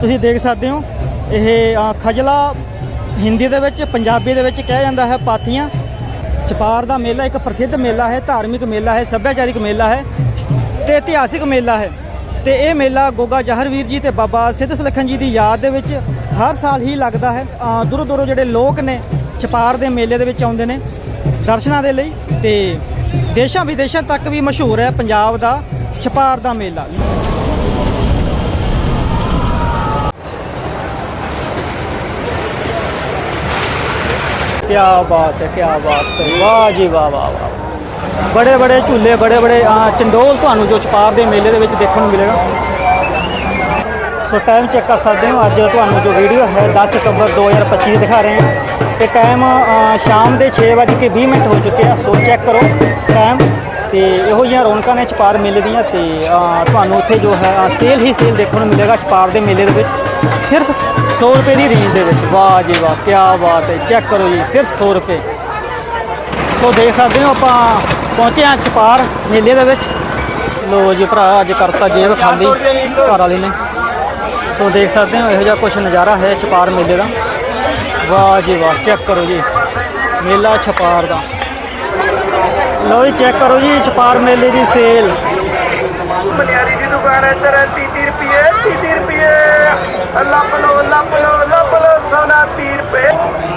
ਤੁਸੀਂ ਦੇਖ ਸਕਦੇ ਹੋ, ਇਹ ਖਜਲਾ ਹਿੰਦੀ ਦੇ ਵਿੱਚ, ਪੰਜਾਬੀ ਦੇ ਵਿੱਚ ਕਿਹਾ ਜਾਂਦਾ ਹੈ ਪਾਥੀਆਂ। ਛਪਾਰ ਦਾ ਮੇਲਾ ਇੱਕ ਪ੍ਰਸਿੱਧ ਮੇਲਾ ਹੈ, ਧਾਰਮਿਕ ਮੇਲਾ ਹੈ, ਸੱਭਿਆਚਾਰਿਕ ਮੇਲਾ ਹੈ ਤੇ ਇਤਿਹਾਸਿਕ ਮੇਲਾ ਹੈ। ਤੇ ਇਹ ਮੇਲਾ ਗੋਗਾ ਜਹਰਵੀਰ ਜੀ ਤੇ ਬਾਬਾ ਸਿੱਧ ਸੁਲੱਖਣ ਜੀ ਦੀ ਯਾਦ ਦੇ ਵਿੱਚ ਹਰ ਸਾਲ ਹੀ ਲੱਗਦਾ ਹੈ। ਦੂਰੋਂ ਦੂਰੋਂ ਜਿਹੜੇ ਲੋਕ ਨੇ ਛਪਾਰ ਦੇ ਮੇਲੇ ਦੇ ਵਿੱਚ ਆਉਂਦੇ ਨੇ ਦਰਸ਼ਨਾਂ ਦੇ ਲਈ ਤੇ ਦੇਸ਼ਾਂ ਵਿਦੇਸ਼ਾਂ ਤੱਕ ਵੀ ਮਸ਼ਹੂਰ ਹੈ ਪੰਜਾਬ ਦਾ ਛਪਾਰ ਦਾ ਮੇਲਾ। ਕਿਆ ਬਾਤ ਹੈ ਕੀ ਬਾਤ ਹੈ। ਵਾਹ ਜੀ ਵਾਹ ਵਾਹ ਵਾਹ। ਬੜੇ ਬੜੇ ਝੂਲੇ, ਬੜੇ ਬੜੇ ਚੰਡੋਲ ਤੁਹਾਨੂੰ ਜੋ ਛਪਾਰ ਦੇ ਮੇਲੇ ਦੇ ਵਿੱਚ ਦੇਖਣ ਨੂੰ ਮਿਲੇਗਾ ਸੋ ਟਾਈਮ ਚੈੱਕ ਕਰ ਸਕਦੇ ਹੋ, ਅੱਜ ਤੁਹਾਨੂੰ ਜੋ ਵੀਡੀਓ ਹੈ 10 ਸਤੰਬਰ 2025 ਦਿਖਾ ਰਹੇ ਹਾਂ। ਤੇ ਟਾਈਮ ਸ਼ਾਮ ਦੇ 6:20 ਮਿੰਟ ਹੋ ਚੁੱਕੇ ਆ, ਸੋ ਚੈੱਕ ਕਰੋ ਟਾਈਮ ਤੇ ਇਹੋ ਜਿਹੀਆਂ ਰੌਣਕਾਂ ਨੇ ਛਪਾਰ ਮੇਲੇ ਦੀਆਂ ਤੇ ਤੁਹਾਨੂੰ ਉੱਥੇ ਜੋ ਹੈ ਸੇਲ ਹੀ ਸੇਲ ਦੇਖਣ ਨੂੰ ਮਿਲੇਗਾ ਛਪਾਰ ਦੇ ਮੇਲੇ ਦੇ ਵਿੱਚ। ਸਿਰਫ 100 ਰੁਪਏ ਦੀ ਰੇਂਜ ਦੇ ਵਿੱਚ। ਵਾਹ ਜੀ ਵਾਹ ਕੀ ਬਾਤ ਹੈ। ਚੈੱਕ ਕਰੋ ਜੀ ਸਿਰਫ 100 ਰੁਪਏ। ਸੋ ਦੇਖ ਸਕਦੇ ਹੋ ਆਪਾਂ ਪਹੁੰਚੇ ਹਾਂ ਛਪਾਰ ਮੇਲੇ ਦੇ ਵਿੱਚ। ਲੋ ਜੀ ਭਰਾ, ਅੱਜ ਕਰਤਾ ਜੇਬ ਖਾਲੀ, ਘਰ ਵਾਲੇ ਨੇ। ਸੋ ਦੇਖ ਸਕਦੇ ਹੋ, ਇਹੋ ਜਿਹਾ ਕੁਝ ਨਜ਼ਾਰਾ ਹੈ ਛਪਾਰ ਮੇਲੇ ਦਾ। ਵਾਹ ਜੀ ਵਾਹ ਚੈੱਕ ਕਰੋ ਜੀ, ਮੇਲਾ ਛਪਾਰ ਦਾ। ਲੋ ਜੀ ਚੈੱਕ ਕਰੋ ਜੀ, ਛਪਾਰ ਮੇਲੇ ਦੀ ਸੇਲ ਮਨਿਆਰੀ ਦੀ ਦੁਕਾਨ ਹੈ 30 ਰੁਪਏ 30 ਰੁਪਏ। ਲੱਭ ਲੱਭ ਲੋ ਲੱਭ ਲੋ ਸੋਨਾ 30 ਰੁਪਏ।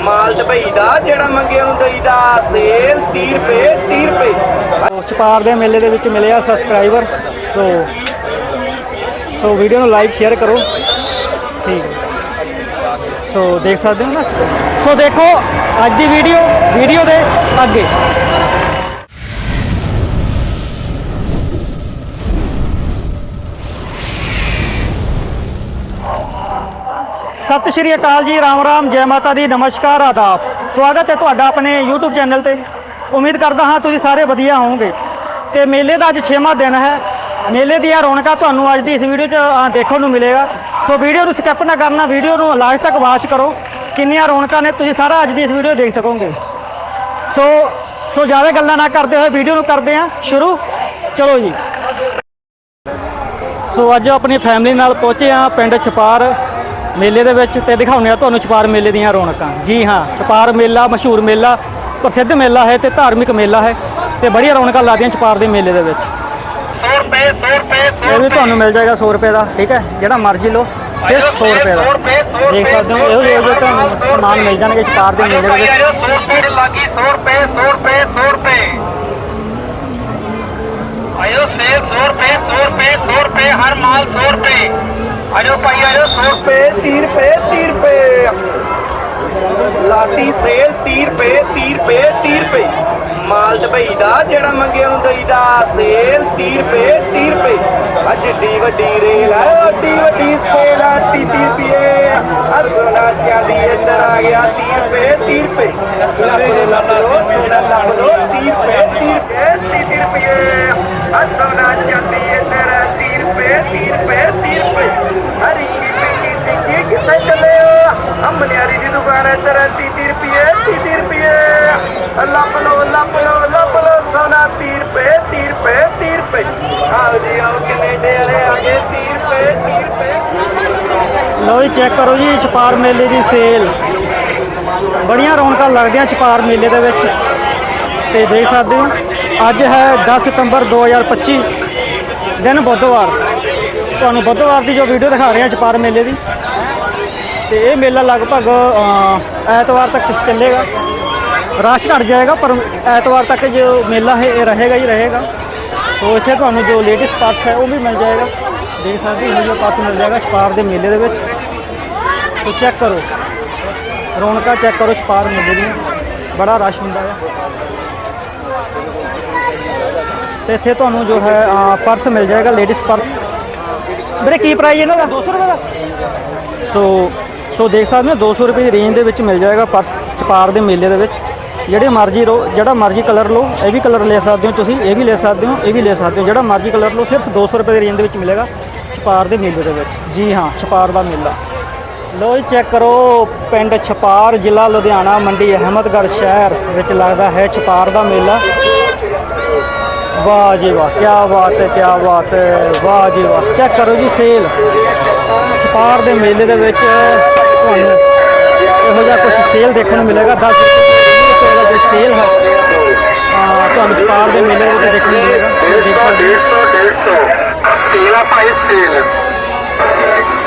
ਮਾਲ ਦੁਬਈ ਦਾ, ਜਿਹੜਾ ਮੰਗਿਆ ਨੂੰ ਦਈਦਾ ਸੇਲ 30 ਰੁਪਏ 30 ਰੁਪਏ। ਸੋ ਦੇ ਮੇਲੇ ਦੇ ਵਿੱਚ ਮਿਲਿਆ ਸਬਸਕ੍ਰਾਈਬਰ ਸੋ ਸੋ ਵੀਡੀਓ ਨੂੰ ਲਾਈਕ ਸ਼ੇਅਰ ਕਰੋ। ਠੀਕ। ਹੈ। ਸੋ ਦੇਖ ਸਕਦੇ ਹੋ ਨਾ? ਸੋ ਦੇਖੋ, ਅੱਜ ਦੀ ਵੀਡੀਓ ਵੀਡੀਓ ਦੇ ਅੱਗੇ। ਸਤਿ ਸ਼੍ਰੀ ਅਕਾਲ ਜੀ, ਰਾਮ ਰਾਮ, ਜੈ ਮਾਤਾ ਦੀ, ਨਮਸਕਾਰ, ਆਦਾਬ। ਸਵਾਗਤ ਹੈ ਤੁਹਾਡਾ ਆਪਣੇ YouTube ਚੈਨਲ ਤੇ। ਉਮੀਦ ਕਰਦਾ ਹਾਂ ਤੁਸੀਂ ਸਾਰੇ ਵਧੀਆ ਹੋਵੋਗੇ। ਤੇ ਮੇਲੇ ਦਾ ਅੱਜ 6ਵਾਂ ਦਿਨ ਹੈ। ਮੇਲੇ ਦੀਆਂ ਰੌਣਕਾਂ ਤੁਹਾਨੂੰ ਅੱਜ ਦੀ ਇਸ ਵੀਡੀਓ 'ਚ ਦੇਖਣ ਨੂੰ ਮਿਲੇਗਾ। ਸੋ ਵੀਡੀਓ ਨੂੰ ਸਕਿਪ ਨਾ ਕਰਨਾ, ਵੀਡੀਓ ਨੂੰ ਲਾਸਟ ਤੱਕ ਵਾਚ ਕਰੋ। ਕਿੰਨੀਆਂ ਰੌਣਕਾਂ ਨੇ, ਤੁਸੀਂ ਸਾਰਾ ਅੱਜ ਦੀ ਇਸ ਵੀਡੀਓ ਦੇਖ ਸਕੋਗੇ। ਸੋ ਸੋ ਜ਼ਿਆਦਾ ਗੱਲਾਂ ਨਾ ਕਰਦੇ ਹੋਏ ਵੀਡੀਓ ਨੂੰ ਕਰਦੇ ਹਾਂ, ਸ਼ੁਰੂ। ਚਲੋ ਜੀ। ਸੋ ਅੱਜ ਆਪਣੀ ਫੈਮਿਲੀ ਨਾਲ ਪਹੁੰਚੇ ਆ ਪਿੰਡ ਛਪਾਰ। ਮੇਲੇ ਦੇ ਵਿੱਚ ਤੇ ਦਿਖਾਉਂਦੇ ਆ ਤੁਹਾਨੂੰ ਛਪਾਰ ਮੇਲੇ ਦੀਆਂ ਰੌਣਕਾਂ ਜੀ ਹਾਂ ਛਪਾਰ ਮੇਲਾ ਮਸ਼ਹੂਰ ਮੇਲਾ ਪ੍ਰਸਿੱਧ ਮੇਲਾ ਹੈ ਤੇ ਧਾਰਮਿਕ ਮੇਲਾ ਹੈ ਤੇ ਬੜੀਆਂ ਰੌਣਕਾਂ ਲੱਗਦੀਆਂ ਛਪਾਰ ਦੇ ਮੇਲੇ ਦੇ ਵਿੱਚ 100 ਰੁਪਏ 100 ਰੁਪਏ ਇਹ ਵੀ ਤੁਹਾਨੂੰ ਮਿਲ ਜਾਏਗਾ 100 ਰੁਪਏ ਦਾ ਠੀਕ ਹੈ ਜਿਹੜਾ ਮਰਜ਼ੀ ਲਓ ਸਿਰਫ 100 ਰੁਪਏ ਦਾ ਦੇਖ ਸਕਦੇ ਹੋ ਇਹੋ ਜਿਹੇ ਜਿਹੇ ਤੁਹਾਨੂੰ ਸਮਾਨ ਮਿਲ ਜਾਣਗੇ ਛਪਾਰ ਦੇ ਮੇਲੇ ਦੇ ਵਿੱਚ 100 ਰੁਪਏ ਲੱਗੀ 100 ਰੁਪਏ 100 ਰੁਪਏ 100 ਰੁਪਏ ਆਇਓ ਸੇਲ 100 ਰੁਪਏ 100 ਰੁਪਏ 100 ਰੁਪਏ ਹਰ ਮਾਲ 100 ਰੁਪਏ ਆਇਓ ਭਾਈ ਆਇਓ 100 ਰੁਪਏ 30 ਰੁਪਏ 30 ਰੁਪਏ। ਲਾਟੀ ਸੇਲ 30 ਰੁਪਏ 30 ਰੁਪਏ 30 ਰੁਪਏ। ਮਾਲ ਦੁਬਈ ਦਾ ਜਿਹੜਾ ਮੰਗਿਆ ਨੂੰ ਦਈਦਾ। ਸੇਲ 30 ਰੁਪਏ 30 ਰੁਪਏ। ਅੱਜ ਡੀ ਵੱਡੀ ਰੇਲ ਹੈ ਓਡੀ ਵੱਡੀ ਸੇਲ ਆ 30 ਰੁਪਏ ਹਰ ਸੋਨਾ ਚਾਂਦੀ ਇੱਧਰ ਆ ਗਿਆ 30 ਰੁਪਏ 30 ਰੁਪਏ। ਲੱਭ ਲੋ ਲੱਭ ਲੋ ਸੋਨਾ ਲੱਭ ਲੋ 30 ਰੁਪਏ 30 ਰੁਪਏ 30 ਰੁਪਏ। ਹਰ ਸੋਨਾ ਚਾਂਦੀ ਇੱਧਰ 30 ਰੁਪਏ 30 ਰੁਪਏ 30 ਰੁਪਏ ਹਰੀ ਕੀ ਪਿੰਕੀ ਟਿੱਕੀ ਕਿੱਥੇ ਚੱਲੇ ਹੋ ਅਮਨਿਆਰੀ ਦੀ ਦੁਕਾਨ ਹੈ ਤੇਰਾ 30 ਰੁਪਏ 30 ਰੁਪਏ। ਲੱਭ ਲੋ ਲੱਭ ਲੋ ਲੱਭ ਲੋ ਸੋਨਾ 30 ਰੁਪਏ 30 ਰੁਪਏ 30 ਰੁਪਏ। ਆਓ ਜੀ, ਆਓ ਕੈਨੇਡਾ ਵਾਲੇ ਆ ਗਏ 30 ਰੁਪਏ 30 ਰੁਪਏ। ਲਓ ਜੀ, ਚੈੱਕ ਕਰੋ ਜੀ, ਛਪਾਰ ਮੇਲੇ ਦੀ ਸੇਲ। ਬੜੀਆਂ ਰੌਣਕਾਂ ਲੱਗਦੀਆਂ ਛਪਾਰ ਮੇਲੇ ਦੇ ਵਿੱਚ। ਤੇ ਦੇਖ ਸਕਦੇ ਹੋ, ਅੱਜ ਹੈ 10 ਸਤੰਬਰ 2025 ਦਿਨ ਬੁੱਧਵਾਰ। ਤੁਹਾਨੂੰ ਬੁੱਧਵਾਰ ਦੀ ਜੋ ਵੀਡੀਓ ਦਿਖਾ ਰਹੇ ਹਾਂ, ਛਪਾਰ ਮੇਲੇ ਦੀ। ਤੇ ਇਹ ਮੇਲਾ ਲਗਭਗ ਐਤਵਾਰ ਤੱਕ ਚੱਲੇਗਾ। ਰਸ਼ ਘਟ ਜਾਏਗਾ, ਪਰ ਐਤਵਾਰ ਤੱਕ ਜੋ ਮੇਲਾ ਹੈ, ਇਹ ਰਹੇਗਾ ਹੀ ਰਹੇਗਾ। ਸੋ ਇੱਥੇ ਤੁਹਾਨੂੰ ਜੋ ਲੇਟੈਸਟ ਪਾਸ ਹੈ, ਉਹ ਵੀ ਮਿਲ ਜਾਏਗਾ। ਦੇਖ ਸਕਦੇ ਹੋ ਜੋ ਪਾਸ ਮਿਲ ਜਾਏਗਾ ਛਪਾਰ ਦੇ ਮੇਲੇ ਦੇ ਵਿੱਚ। ਤੋ ਚੈੱਕ ਕਰੋ। ਰੌਣਕਾਂ ਚੈੱਕ ਕਰੋ ਛਪਾਰ ਮੇਲੇ ਦੀਆਂ। ਬੜਾ ਰਸ਼ ਹੁੰਦਾ ਹੈ ਤੇ ਇੱਥੇ ਤੁਹਾਨੂੰ ਜੋ ਹੈ ਪਰਸ ਮਿਲ ਜਾਏਗਾ ਲੇਡੀਜ਼ ਪਰਸ ਵੀਰੇ, ਕੀ ਪ੍ਰਾਈਸ ਇਹਨਾਂ ਦਾ? 200 ਰੁਪਏ ਦਾ। ਸੋ ਸੋ ਦੇਖ ਸਕਦੇ ਹੋ 200 ਰੁਪਏ ਦੀ ਰੇਂਜ ਦੇ ਵਿੱਚ ਮਿਲ ਜਾਏਗਾ ਪਰਸ ਛਪਾਰ ਦੇ ਮੇਲੇ ਦੇ ਵਿੱਚ। ਜਿਹੜੇ ਮਰਜ਼ੀ ਲਓ ਜਿਹੜਾ ਮਰਜ਼ੀ ਕਲਰ ਲਓ, ਇਹ ਵੀ ਕਲਰ ਲੈ ਸਕਦੇ ਹੋ ਤੁਸੀਂ, ਇਹ ਵੀ ਲੈ ਸਕਦੇ ਹੋ, ਇਹ ਵੀ ਲੈ ਸਕਦੇ ਹੋ। ਜਿਹੜਾ ਮਰਜ਼ੀ ਕਲਰ ਲਓ, ਸਿਰਫ 200 ਰੁਪਏ ਦੀ ਰੇਂਜ ਦੇ ਵਿੱਚ ਮਿਲੇਗਾ ਛਪਾਰ ਦੇ ਮੇਲੇ ਦੇ ਵਿੱਚ। ਜੀ ਹਾਂ, ਛਪਾਰ ਦਾ ਮੇਲਾ। ਲੋ ਜੀ ਚੈੱਕ ਕਰੋ, ਪਿੰਡ ਛਪਾਰ, ਜ਼ਿਲ੍ਹਾ ਲੁਧਿਆਣਾ, ਮੰਡੀ ਅਹਿਮਦਗੜ੍ਹ ਸ਼ਹਿਰ ਵਿੱਚ ਲੱਗਦਾ ਹੈ ਛਪਾਰ ਦਾ ਮੇਲਾ। ਵਾਹ ਜੀ ਵਾਹ ਕੀ ਬਾਤ ਹੈ ਕੀ ਬਾਤ ਹੈ, ਵਾਹ ਜੀ ਵਾਹ। ਚੈੱਕ ਕਰੋ ਜੀ ਸੇਲ ਛਪਾਰ ਦੇ ਮੇਲੇ ਦੇ ਵਿੱਚ ਜਿਹਾ ਕੁਝ ਸੇਲ ਦੇਖਣ ਨੂੰ ਮਿਲੇਗਾ 10 ਰੁਪਏ ਦਾ ਜੋ ਤੁਹਾਨੂੰ ਛਪਾਰ ਦੇ ਮੇਲੇ ਵਿੱਚ ਦੇਖਣ ਨੂੰ ਮਿਲੇਗਾ। ਇਹ ਦੇਖ ਸਕਦੇ ਹੋ। 150 150 ਸੇਲਾ ਭਾਈ, ਸੇਲ।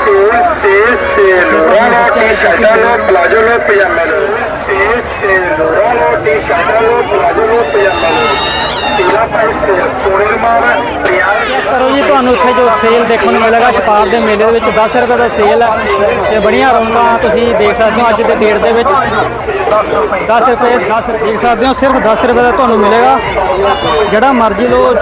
Sale sale sale. ਰੋਲੋ ਟੀ-ਸ਼ਰਟਾਂ ਲੋ ਪਲਾਜੋ ਲੋ ਪਜਾਮਾ ਲੋ ਸੇਲ ਸੇਲ ਰੋਲੋ ਟੀ-ਸ਼ਰਟਾਂ ਲੋ ਪਲਾਜੋ ਲੋ ਪਜਾਮਾ ਲੋ ਸੇਲਾ ਭਾਈ ਸੇਲ ਸੋਨੇ ਮਾਰ ਪਿਆਰ ਕਰੋ ਜੀ ਤੁਹਾਨੂੰ ਇੱਥੇ ਜੋ ਸੇਲ ਦੇਖਣ ਨੂੰ ਮਿਲੇਗਾ, ਛਪਾਰ ਦੇ ਮੇਲੇ ਦੇ ਵਿੱਚ 10 ਰੁਪਏ ਦਾ ਸੇਲ ਹੈ ਤੇ ਬੜੀਆਂ ਰੌਣਕਾਂ ਤੁਸੀਂ ਦੇਖ ਸਕਦੇ ਹੋ ਅੱਜ ਦੇ ਡੇਟ ਦੇ ਵਿੱਚ। 10 ਰੁਪਏ 10 ਦੇਖ ਸਕਦੇ ਹੋ, ਸਿਰਫ 10 ਰੁਪਏ ਦਾ ਤੁਹਾਨੂੰ ਮਿਲੇਗਾ। ਜਿਹੜਾ ਮਰਜ਼ੀ ਲਓ,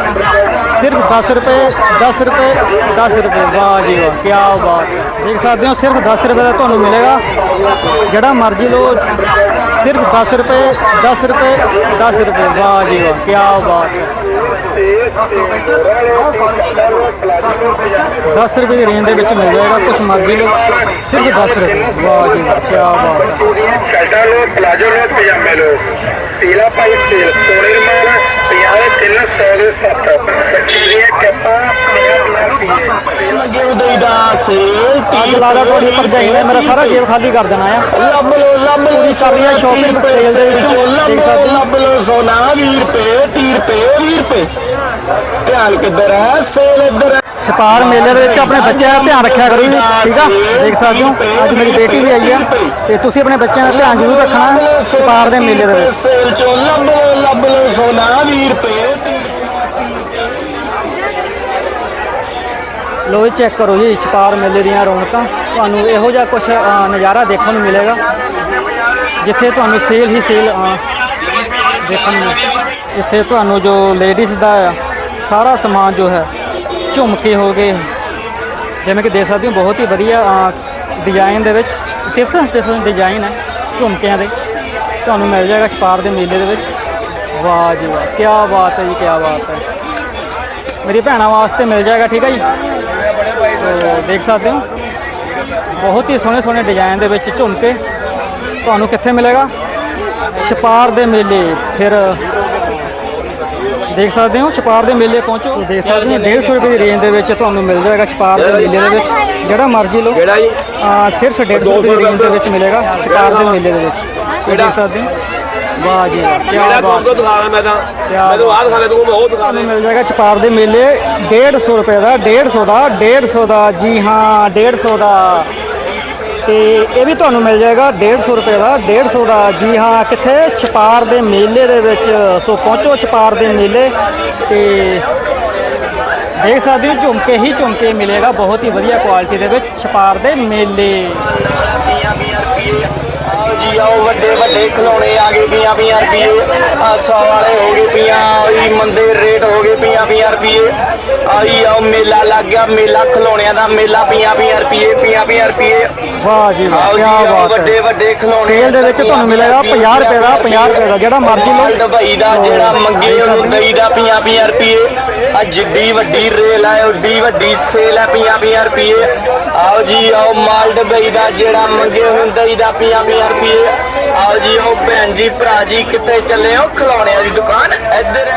ਸਿਰਫ 10 ਰੁਪਏ 10 ਰੁਪਏ 10 ਰੁਪਏ। ਵਾਹ ਜੀ ਵਾਹ ਕੀ ਬਾਤ। ਦੇਖ ਸਕਦੇ ਹੋ, ਸਿਰਫ 10 ਰੁਪਏ ਦਾ ਤੁਹਾਨੂੰ ਮਿਲੇਗਾ। ਜਿਹੜਾ ਮਰਜ਼ੀ ਲਓ, ਸਿਰਫ 10 ਰੁਪਏ 10 ਰੁਪਏ 10 ਰੁਪਏ। ਵਾਹ ਜੀ ਵਾਹ ਕੀ ਬਾਤ। 10 ਰੁਪਏ ਦੀ ਰੇਂਜ ਦੇ ਵਿੱਚ ਮਿਲ ਜਾਏਗਾ, ਕੁਛ ਮਰਜ਼ੀ ਲਓ, ਸਿਰਫ 10 ਰੁਪਏ। ਵਾਹ ਜੀ ਵਾਹ ਕੀ ਬਾਤ। ਪਲਾਜੋ ਲੋ ਪਜਾਮੇ ਲੋ ਸੇਲਾ ਭਾਈ ਸੇਲ ਸੋਨੇ ਮਾਰ ਪਿਆਰ 300 ਦੇ 7 ਬੱਚੀ ਦੀਆਂ ਕੈਪਾਂ 50 ਲੱਗੇ ਉਦਈ ਦਾ ਸੇਲ ਅੱਜ ਲਾਦਾ ਤੁਹਾਡੀ ਭਰਜਾਈ ਨੇ ਮੇਰਾ ਸਾਰਾ ਜੇਬ ਖਾਲੀ ਕਰ ਦੇਣਾ ਆ। ਲੱਭ ਲੋ ਲੱਭ ਲੋ ਹੈ shopping sale ਦੇ ਵਿੱਚੋਂ। ਲੱਭ ਲੋ। ਲੱਭ ਸੋਨਾ 20 ਰੁਪਏ 30 ਰੁਪਏ 20 ਰੁਪਏ ਧਿਆਨ ਕਿੱਧਰ ਹੈ? ਸੇਲ ਇੱਧਰ ਛਪਾਰ ਮੇਲੇ ਦੇ ਵਿੱਚ ਆਪਣੇ ਬੱਚਿਆਂ ਦਾ ਧਿਆਨ ਰੱਖਿਆ ਕਰੋ ਜੀ ਠੀਕ ਆ? ਦੇਖ ਸਕਦੇ ਹੋ ਅੱਜ ਮੇਰੀ ਬੇਟੀ ਵੀ ਆਈ ਆ ਤੇ ਤੁਸੀਂ ਆਪਣੇ ਬੱਚਿਆਂ ਦਾ ਧਿਆਨ ਜ਼ਰੂਰ ਰੱਖਣਾ ਹੈ ਛਪਾਰ ਦੇ ਮੇਲੇ ਦੇ ਵਿੱਚ। ਚੋਂ ਲੱਭ ਲੋ ਲੱਭ ਲੋ ਸੋਨਾ 20 ਰੁਪਏ 30 ਲੋ ਚੈੱਕ ਕਰੋ ਜੀ ਛਪਾਰ ਮੇਲੇ ਦੀਆਂ ਰੌਣਕਾਂ। ਤੁਹਾਨੂੰ ਇਹੋ ਜਿਹਾ ਕੁਝ ਨਜ਼ਾਰਾ ਦੇਖਣ ਨੂੰ ਮਿਲੇਗਾ ਜਿੱਥੇ ਤੁਹਾਨੂੰ ਸੇਲ ਹੀ ਸੇਲ ਦੇਖਣ ਨੂੰ ਇੱਥੇ ਤੁਹਾਨੂੰ ਜੋ ਲੇਡੀਜ਼ ਦਾ ਸਾਰਾ ਸਮਾਨ ਜੋ ਹੈ ਝੁਮਕੇ ਹੋ ਗਏ। ਜਿਵੇਂ ਕਿ ਦੇਖ ਸਕਦੇ ਹੋ, ਬਹੁਤ ਹੀ ਵਧੀਆ ਡਿਜ਼ਾਈਨ ਦੇ ਵਿੱਚ ਡਿਫਰੈਂਟ ਡਿਫਰੈਂਟ ਡਿਜ਼ਾਈਨ ਹੈ ਝੁਮਕਿਆਂ ਦੇ। ਤੁਹਾਨੂੰ ਮਿਲ ਜਾਏਗਾ ਛਪਾਰ ਦੇ ਮੇਲੇ ਦੇ ਵਿੱਚ। ਵਾਹ ਜੀ ਵਾਹ ਕੀ ਬਾਤ ਹੈ ਜੀ ਕੀ ਬਾਤ ਹੈ। ਮੇਰੀ ਭੈਣਾਂ ਵਾਸਤੇ ਮਿਲ ਜਾਏਗਾ, ਠੀਕ ਹੈ ਜੀ? ਦੇਖ ਸਕਦੇ ਹੋ, ਬਹੁਤ ਹੀ ਸੋਹਣੇ ਸੋਹਣੇ ਡਿਜ਼ਾਈਨ ਦੇ ਵਿੱਚ ਝੁਮਕੇ। ਤੁਹਾਨੂੰ ਕਿੱਥੇ ਮਿਲੇਗਾ? ਛਪਾਰ ਦੇ ਮੇਲੇ, ਫਿਰ ਦੇਖ ਸਕਦੇ ਹੋ ਛਪਾਰ ਦੇ ਮੇਲੇ ਪਹੁੰਚੋ। ਸੋ ਦੇਖ ਸਕਦੇ ਹੋ 150 ਰੁਪਏ ਦੀ ਰੇਂਜ ਦੇ ਵਿੱਚ ਤੁਹਾਨੂੰ ਮਿਲ ਜਾਏਗਾ ਛਪਾਰ ਦੇ ਮੇਲੇ ਦੇ ਵਿੱਚ। ਜਿਹੜਾ ਮਰਜ਼ੀ ਲਓ। ਕਿਹੜਾ ਜੀ? ਆ ਸਿਰਫ 150 ਰੁਪਏ ਦੀ ਰੇਂਜ ਦੇ ਵਿੱਚ ਮਿਲੇਗਾ ਛਪਾਰ ਦੇ ਮੇਲੇ ਦੇ ਵਿੱਚ। ਦੇਖ ਸਕਦੇ ਹੋ। ਵਾਹ ਜੀ ਵਾਹ ਕੀ ਕਿਹੜਾ ਬਾਤ। ਤੁਹਾਨੂੰ ਦਿਖਾ ਮੈਂ ਤਾਂ। ਮੈਂ ਤਾਂ ਆਹ ਦਿਖਾ ਲੈ ਤੂੰ ਮੈਂ ਉਹ ਦਿਖਾ ਤੁਹਾਨੂੰ ਮਿਲ ਜਾਏਗਾ ਛਪਾਰ ਦੇ ਮੇਲੇ। 150 ਰੁਪਏ ਦਾ 150 ਦਾ 150 ਦਾ। ਜੀ ਹਾਂ 150 ਦਾ। ਤੇ ਇਹ ਵੀ ਤੁਹਾਨੂੰ ਮਿਲ ਜਾਏਗਾ 150 ਰੁਪਏ ਦਾ 150 ਦਾ। ਜੀ ਹਾਂ, ਕਿੱਥੇ? ਛਪਾਰ ਦੇ ਮੇਲੇ ਦੇ ਵਿੱਚ। ਸੋ ਪਹੁੰਚੋ ਛਪਾਰ ਦੇ ਮੇਲੇ ਤੇ ਦੇਖ ਸਕਦੇ ਹੋ, ਝੁਮਕੇ ਹੀ ਝੁਮਕੇ ਮਿਲੇਗਾ। ਬਹੁਤ ਹੀ ਵਧੀਆ ਕੁਆਲਿਟੀ ਦੇ ਵਿੱਚ ਛਪਾਰ ਦੇ ਮੇਲੇ। ਆਓ ਵੱਡੇ ਵੱਡੇ ਖਿਡੌਣੇ ਆ ਗਏ 20 20 ਰੁਪਏ ਆ 100 ਵਾਲੇ ਹੋ ਗਏ ਪੀਆਂ ਆਈ ਮੰਦੇ ਰੇਟ ਹੋ ਗਏ 20 20 ਰੁਪਏ ਆਈ ਆਓ ਮੇਲਾ ਲੱਗ ਗਿਆ ਮੇਲਾ ਖਿਡੌਣਿਆਂ ਦਾ ਮੇਲਾ 20 20 ਰੁਪਏ 20 20 ਰੁਪਏ ਵਾਹ ਜੀ ਵਾਹ ਕੀ ਬਾਤ ਵੱਡੇ ਹੈ। ਵੱਡੇ ਖਿਡੌਣੇ ਸੇਲ ਦੇ ਵਿੱਚ ਤੁਹਾਨੂੰ ਮਿਲੇਗਾ 50 ਰੁਪਏ ਦਾ 50 ਰੁਪਏ ਦਾ ਜਿਹੜਾ ਮਰਜ਼ੀ ਲਓ ਦੁਬਈ ਦਾ ਜਿਹੜਾ ਮੰਗੇ ਉਹਨੂੰ ਦਈ ਦਾ 50 50 ਰੁਪਏ ਆ ਜਿੱਡੀ ਵੱਡੀ ਰੇਲ ਆ ਓਡੀ ਵੱਡੀ ਸੇਲ ਆ 50 50 ਰੁਪਏ ਆਓ ਜੀ, ਆਓ ਮਾਲ ਦੁਬਈ ਦਾ ਜਿਹੜਾ ਮੰਗੇ ਉਹਨੂੰ ਦਈ ਦਾ 50 50 ਰੁਪਏ। ਆਓ ਜੀ, ਆਓ ਭੈਣ ਜੀ, ਭਰਾ ਜੀ, ਕਿੱਥੇ ਚੱਲੇ ਹੋ? ਖਿਡੌਣਿਆਂ ਦੀ ਦੁਕਾਨ ਇੱਧਰ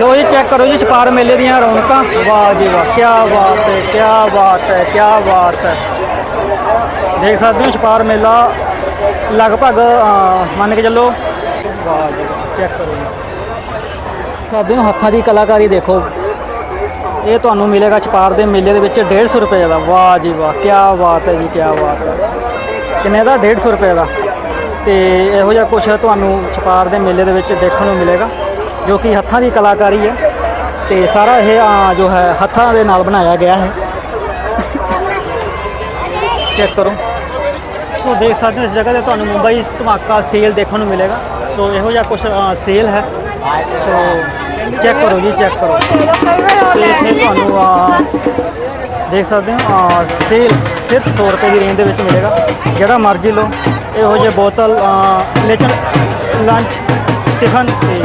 ਲੋ ਜੀ ਚੈੱਕ ਕਰੋ ਜੀ, ਛਪਾਰ ਮੇਲੇ ਦੀਆਂ ਰੌਣਕਾਂ। ਵਾਹ ਜੀ ਵਾਹ ਕੀ ਬਾਤ ਹੈ ਕੀ ਬਾਤ ਹੈ ਕੀ ਬਾਤ ਹੈ। ਦੇਖ ਸਕਦੇ ਹੋ, ਛਪਾਰ ਮੇਲਾ ਲਗਭਗ ਮੰਨ ਕੇ ਚੱਲੋ। ਵਾਹ ਜੀ ਵਾਹ ਚੈੱਕ ਕਰੋ ਜੀ। ਸਕਦੇ ਹੱਥਾਂ ਦੀ ਕਲਾਕਾਰੀ ਦੇਖੋ। ਇਹ ਤੁਹਾਨੂੰ ਮਿਲੇਗਾ ਛਪਾਰ ਦੇ ਮੇਲੇ ਦੇ ਵਿੱਚ 150 ਰੁਪਏ ਦਾ। ਵਾਹ ਜੀ ਵਾਹ ਕੀ ਬਾਤ ਹੈ ਜੀ ਕੀ ਬਾਤ ਹੈ। ਕਿੰਨੇ ਦਾ? 150 ਰੁਪਏ ਦਾ। ਤੇ ਇਹੋ ਜਿਹਾ ਕੁਝ ਤੁਹਾਨੂੰ ਛਪਾਰ ਦੇ ਮੇਲੇ ਦੇ ਵਿੱਚ ਦੇਖਣ ਨੂੰ ਮਿਲੇਗਾ, ਜੋ ਕਿ ਹੱਥਾਂ ਦੀ ਕਲਾਕਾਰੀ ਹੈ। ਤੇ ਸਾਰਾ ਇਹ ਜੋ ਹੈ, ਹੱਥਾਂ ਦੇ ਨਾਲ ਬਣਾਇਆ ਗਿਆ ਹੈ। ਚੈੱਕ ਕਰੋ। ਸੋ ਦੇਖ ਸਕਦੇ ਹੋ, ਇਸ ਜਗ੍ਹਾ ਤੇ ਤੁਹਾਨੂੰ ਮੁੰਬਈ ਧਮਾਕਾ ਸੇਲ ਦੇਖਣ ਨੂੰ ਮਿਲੇਗਾ। ਸੋ ਇਹੋ ਜਿਹਾ ਕੁਝ ਸੇਲ ਹੈ। ਸੋ ਚੈੱਕ ਕਰੋ ਜੀ ਚੈੱਕ ਕਰੋ। ਤੇ ਇੱਥੇ ਤੁਹਾਨੂੰ ਆ, ਦੇਖ ਸਕਦੇ ਹੋ ਆ, ਸੇਲ ਸਿਰਫ 100 ਰੁਪਏ ਦੀ ਰੇਂਜ ਦੇ ਵਿੱਚ ਮਿਲੇਗਾ। ਜਿਹੜਾ ਮਰਜ਼ੀ ਲਓ ਇਹੋ ਜਿਹੇ ਬੋਤਲ ਲੇਚਨ ਲੰਚ ਟਿਫਨ ਤੇ।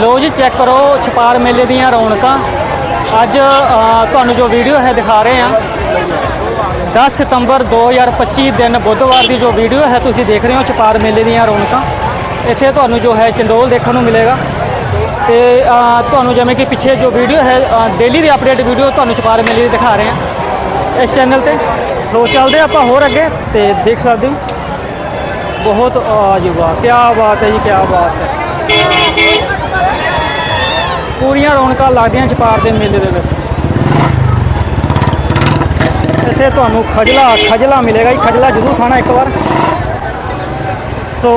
ਲੋ ਜੀ ਚੈੱਕ ਕਰੋ ਛਪਾਰ ਮੇਲੇ ਦੀਆਂ ਰੌਣਕਾਂ। ਅੱਜ ਤੁਹਾਨੂੰ ਜੋ ਵੀਡੀਓ ਹੈ ਦਿਖਾ ਰਹੇ ਹਾਂ 10 ਸਤੰਬਰ 2025 ਦਿਨ ਬੁੱਧਵਾਰ ਦੀ ਜੋ ਵੀਡੀਓ ਹੈ ਤੁਸੀਂ ਦੇਖ ਰਹੇ ਹੋ ਛਪਾਰ ਮੇਲੇ ਦੀਆਂ ਰੌਣਕਾਂ ਇੱਥੇ ਤੁਹਾਨੂੰ ਜੋ ਹੈ ਚੰਡੋਲ ਦੇਖਣ ਨੂੰ ਮਿਲੇਗਾ। ਤੇ ਤੁਹਾਨੂੰ ਜਿਵੇਂ ਕਿ ਪਿੱਛੇ ਜੋ ਵੀਡੀਓ ਹੈ ਡੇਲੀ ਦੀ ਅਪਡੇਟ ਵੀਡੀਓ ਤੁਹਾਨੂੰ ਚਪਾਰ ਮੇਲੇ ਦੀ ਦਿਖਾ ਰਹੇ ਹਾਂ ਇਸ ਚੈਨਲ ਤੇ। ਸੋ ਚੱਲਦੇ ਆਪਾਂ ਹੋਰ ਅੱਗੇ ਤੇ ਦੇਖ ਸਕਦੇ ਹੋ। ਬਹੁਤ ਆ ਜੀ ਵਾਹ ਕੀ ਬਾਤ ਹੈ ਜੀ ਕੀ ਬਾਤ ਹੈ। ਪੂਰੀਆਂ ਰੌਣਕਾਂ ਲੱਗਦੀਆਂ ਚਪਾਰ ਦੇ ਮੇਲੇ ਦੇ ਵਿੱਚ। ਇੱਥੇ ਤੁਹਾਨੂੰ ਖਜਲਾ ਖਜਲਾ ਮਿਲੇਗਾ ਜੀ, ਖਜਲਾ ਜ਼ਰੂਰ ਖਾਣਾ ਇੱਕ ਵਾਰ। ਸੋ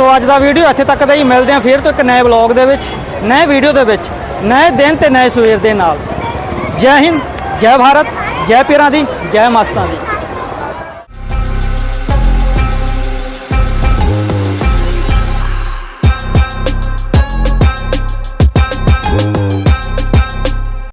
ਸੋ ਅੱਜ ਦਾ ਵੀਡੀਓ ਇੱਥੇ ਤੱਕ ਦਾ ਹੀ। ਮਿਲਦੇ ਹਾਂ ਫਿਰ ਤੋਂ ਇੱਕ ਨਵੇਂ ਵਲੌਗ ਦੇ ਵਿੱਚ, ਨਵੇਂ ਵੀਡੀਓ ਦੇ ਵਿੱਚ, ਨਵੇਂ ਦਿਨ ਤੇ ਨਵੇਂ ਸਵੇਰ ਦੇ ਨਾਲ। ਜੈ ਹਿੰਦ, ਜੈ ਭਾਰਤ, ਜੈ ਪੀਰਾਂ ਦੀ, ਜੈ ਮਸਤਾਂ ਦੀ।